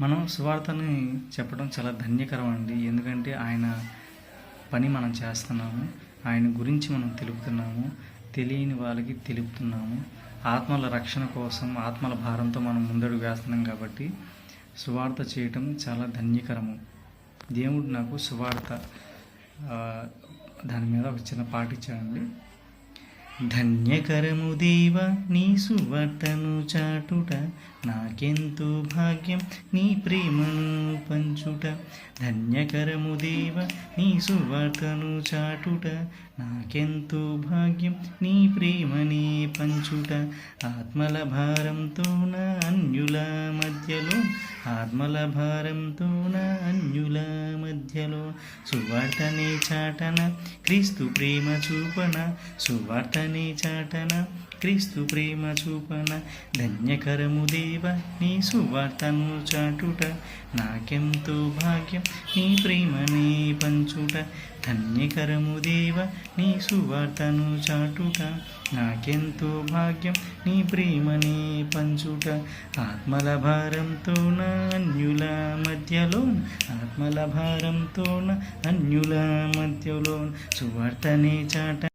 మనం సువార్తని చెప్పడం చాలా ధన్యకరం అండి ఎందుకంటే ఆయన పని మనం చేస్తున్నాము ఆయన గురించి మనం తెలుపుతున్నాము తెలియని వాళ్ళకి తెలుపుతున్నాము. ఆత్మల రక్షణ కోసం ఆత్మల భారంతో మనం ముందడుగు వేస్తున్నాం కాబట్టి సువార్త చేయటం చాలా ధన్యకరము. దేవుడు నాకు సువార్త దాని మీద ఒక చిన్న పాట ఇచ్చాడండి ధన్యకరము దేవ నీ సువార్తను చాటుట నాకెంతో భాగ్యం నీ ప్రేమను పంచుట. ధన్యకరము దేవ నీ సువార్తను చాటుట నాకెంతో భాగ్యం నీ ప్రేమని పంచుట. ఆత్మల భారంతో నా అన్యుల మధ్యలో ఆత్మల భారంతో నా అన్యుల మధ్యలో సువార్తనే చాటన క్రీస్తు ప్రేమ చూపన. సువార్తనే చాటన క్రీస్తు ప్రేమ చూపన. ధన్యకరము దేవ నీ సువార్తను చాటుట. నాకెంతో భాగ్యం నీ ప్రేమనే పంచుట. ధన్యకరము దేవ నీ సువార్తను చాటుట. నాకెంతో భాగ్యం నీ ప్రేమని పంచుట. ఆత్మల భారంతో నా అన్యుల మధ్యలో ఆత్మల భారంతో నా అన్యుల మధ్యలో. సువార్తనే చాట